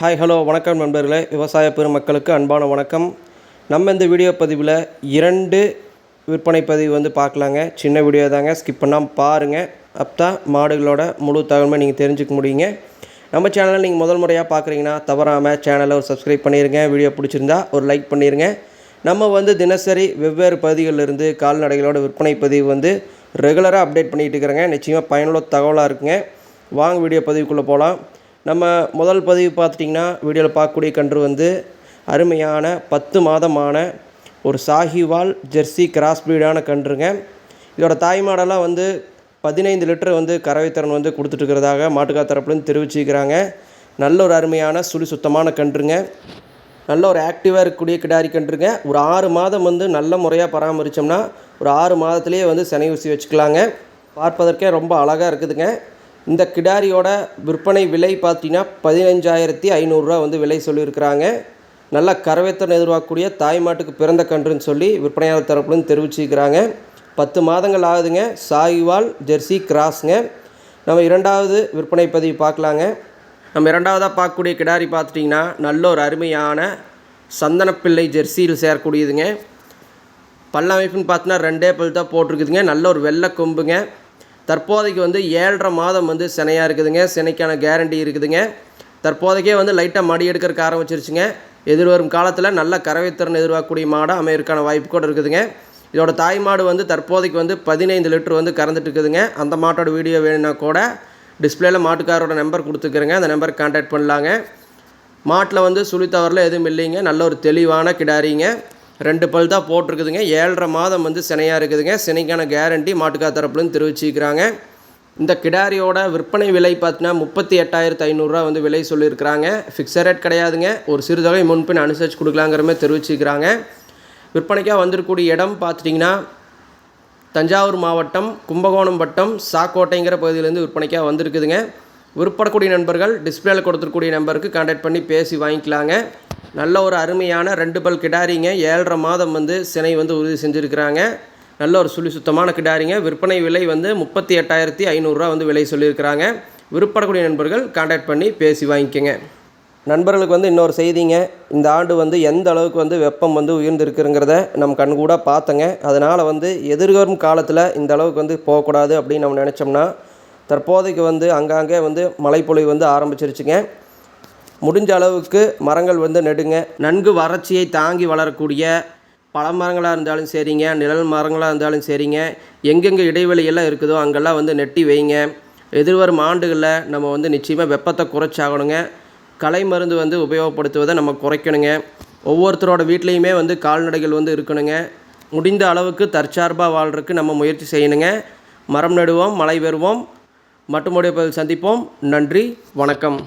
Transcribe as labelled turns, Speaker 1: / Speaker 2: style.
Speaker 1: Hi hello வணக்கம் நண்பர்களே. விவசாய பெருமக்களுக்கு அன்பான வணக்கம். நம்ம இந்த வீடியோ பதிவில் இரண்டு விற்பனை பதிவு வந்து பார்க்கலாங்க. சின்ன வீடியோ தாங்க. ஸ்கிப் பண்ணாமல் பாருங்கள் அப்போ மாடுகளோட முழு தகவலுமே நீங்கள் தெரிஞ்சுக்க முடியுங்க. நம்ம சேனலை நீங்கள் முதல் முறையாக பார்க்குறீங்கன்னா தவறாமல் சேனலை ஒரு சப்ஸ்கிரைப் பண்ணிடுங்க வீடியோ பிடிச்சிருந்தா ஒரு லைக் பண்ணிடுங்க நம்ம வந்து தினசரி வெவ்வேறு பகுதிகளிலிருந்து கால்நடைகளோட விற்பனை பதிவு வந்து ரெகுலராக அப்டேட் பண்ணிகிட்டு இருக்கிறேங்க. நிச்சயமாக பயனுள்ள தகவலாக இருக்குங்க. வாங்க வீடியோ பதிவுக்குள்ளே போகலாம் நம்ம முதல் பதிவு பார்த்துட்டிங்கன்னா வீடியோவில் பார்க்கக்கூடிய கன்று வந்து அருமையான பத்து மாதமான ஒரு சாஹிவால் ஜெர்சி கிராஸ் ப்ரீடான கன்றுங்க. இதோட தாய் மாடெல்லாம் வந்து பதினைந்து லிட்டர் வந்து கறவைத்திறன் வந்து கொடுத்துட்ருக்கிறதாக மாட்டுக்கா தரப்புலேருந்து தெரிவிச்சிருக்கிறாங்க நல்ல ஒரு அருமையான சுழி சுத்தமான கன்றுங்க. நல்ல ஒரு ஆக்டிவாக இருக்கக்கூடிய கிடாரி கன்றுங்க. ஒரு ஆறு மாதம் வந்து நல்ல முறையாக பராமரித்தோம்னா ஒரு ஆறு மாதத்துலேயே வந்து செனை ஊசி வச்சுக்கலாங்க. பார்ப்பதற்கே ரொம்ப அழகாக இருக்குதுங்க. இந்த கிடாரியோட விற்பனை விலை பார்த்தீங்கன்னா பதினஞ்சாயிரத்தி ஐநூறுரூவா வந்து விலை சொல்லியிருக்கிறாங்க. நல்லா கரவேத்தன் எதிர்பார்க்கக்கூடிய தாய் மாட்டுக்கு பிறந்த கன்றுன்னு சொல்லி விற்பனையாளர் தரப்புலேருந்து தெரிவிச்சிருக்கிறாங்க. பத்து மாதங்கள் ஆகுதுங்க. சாய்வால் ஜெர்சி கிராஸுங்க. நம்ம இரண்டாவது விற்பனை பதிவு பார்க்கலாங்க. நம்ம இரண்டாவதாக பார்க்கக்கூடிய கிடாரி பார்த்துட்டிங்கன்னா நல்ல ஒரு அருமையான சந்தனப்பிள்ளை ஜெர்சியில் சேரக்கூடியதுங்க. பல்லமைப்புன்னு பார்த்தீங்கன்னா ரெண்டே பல் தான் போட்டிருக்குதுங்க. நல்ல ஒரு வெள்ளை கொம்புங்க. தற்போதைக்கு வந்து ஏழரை மாதம் வந்து சினையாக இருக்குதுங்க. சினைக்கான கேரண்டி இருக்குதுங்க. தற்போதைக்கே வந்து லைட்டாக மடி எடுக்கிறதுக்கு ஆரம்பிச்சிருச்சுங்க. எதிர்வரும் காலத்தில் நல்ல கறவைத்திறன் எதிர்பார்க்கக்கூடிய மாடாக அமையிறதுக்கான வாய்ப்பு கூட இருக்குதுங்க. இதோட தாய் மாடு வந்து தற்போதைக்கு வந்து பதினைந்து லிட்டர் வந்து கறந்துட்டு இருக்குதுங்க. அந்த மாட்டோட வீடியோ வேணும்னா கூட டிஸ்பிளேயில் மாட்டுக்காரோட நம்பர் கொடுத்துக்கிறேங்க. அந்த நம்பருக்கு கான்டாக்ட் பண்ணலாங்க. மாட்டில் வந்து சுழித்தவரில் எதுவும் இல்லைங்க. நல்ல ஒரு தெளிவான கிடாரிங்க. ரெண்டு பல் தான் போட்டிருக்குதுங்க. ஏழரை மாதம் வந்து சினையாக இருக்குதுங்க. சினைக்கான கேரண்டி மாட்டுக்கா தரப்புலேருந்து தெரிவிச்சிருக்கிறாங்க. இந்த கிடாரியோட விற்பனை விலை பார்த்தீங்கன்னா முப்பத்தி எட்டாயிரத்து ஐநூறுரூவா வந்து விலை சொல்லியிருக்கிறாங்க. ஃபிக்ஸட் ரேட் கிடையாதுங்க. ஒரு சிறுதொகை முன்பின் அனுசரித்து கொடுக்கலாங்கிற மாதிரி தெரிவிச்சிக்கிறாங்க விற்பனைக்காக வந்திருக்கக்கூடிய இடம் பார்த்துட்டிங்கன்னா தஞ்சாவூர் மாவட்டம் கும்பகோணம் வட்டம் சாக்கோட்டைங்கிற பகுதியிலேருந்து விற்பனைக்காக வந்திருக்குதுங்க. விற்பனக்கூடிய நண்பர்கள் டிஸ்பிளேயில் கொடுத்துருக்கூடிய நம்பருக்கு கான்டாக்ட் பண்ணி பேசி வாங்கிக்கலாங்க. நல்ல ஒரு அருமையான ரெண்டு பல் கிடாரிங்க. ஏழரை மாதம் வந்து சினை வந்து உறுதி செஞ்சுருக்கிறாங்க. நல்ல ஒரு சுழி சுத்தமான கிடாரிங்க. விற்பனை விலை வந்து முப்பத்தி எட்டாயிரத்தி ஐநூறுரூவா வந்து விலை சொல்லியிருக்கிறாங்க. விருப்பப்படக்கூடிய நண்பர்கள் காண்டாக்ட் பண்ணி பேசி வாங்கிக்கோங்க. நண்பர்களுக்கு வந்து இன்னொரு செய்திங்க. இந்த ஆண்டு வந்து எந்த அளவுக்கு வந்து வெப்பம் வந்து உயர்ந்திருக்குங்கிறத நம்ம கண்கூட பார்த்தங்க. அதனால் வந்து எதிர்வரும் காலத்தில் இந்த அளவுக்கு வந்து போகக்கூடாது அப்படின்னு நம்ம நினச்சோம்னா தற்போதைக்கு வந்து அங்கங்கே வந்து மழைப்பொழிவு வந்து ஆரம்பிச்சிருச்சுங்க. முடிஞ்ச அளவுக்கு மரங்கள் வந்து நெடுங்க நன்கு வறட்சியை தாங்கி வளரக்கூடிய பழமரங்களாக இருந்தாலும் சரிங்க நிழல் மரங்களாக இருந்தாலும் சரிங்க. எங்கெங்கே இடைவெளியெல்லாம் இருக்குதோ அங்கெல்லாம் வந்து நெட்டி வைங்க. எதிர்வரும் ஆண்டுகளில் நம்ம வந்து நிச்சயமாக வெப்பத்தை குறைச்சாகணுங்க. கலை மருந்து வந்து உபயோகப்படுத்துவதை நம்ம குறைக்கணுங்க. ஒவ்வொருத்தரோட வீட்லேயுமே வந்து கால்நடைகள் வந்து இருக்கணுங்க. முடிந்த அளவுக்கு தற்சார்பாக வாழ்கிறதுக்கு நம்ம முயற்சி செய்யணுங்க. மரம் நடுவோம் மழை பெறுவோம். மட்டுமுடைய சந்திப்போம். நன்றி வணக்கம்.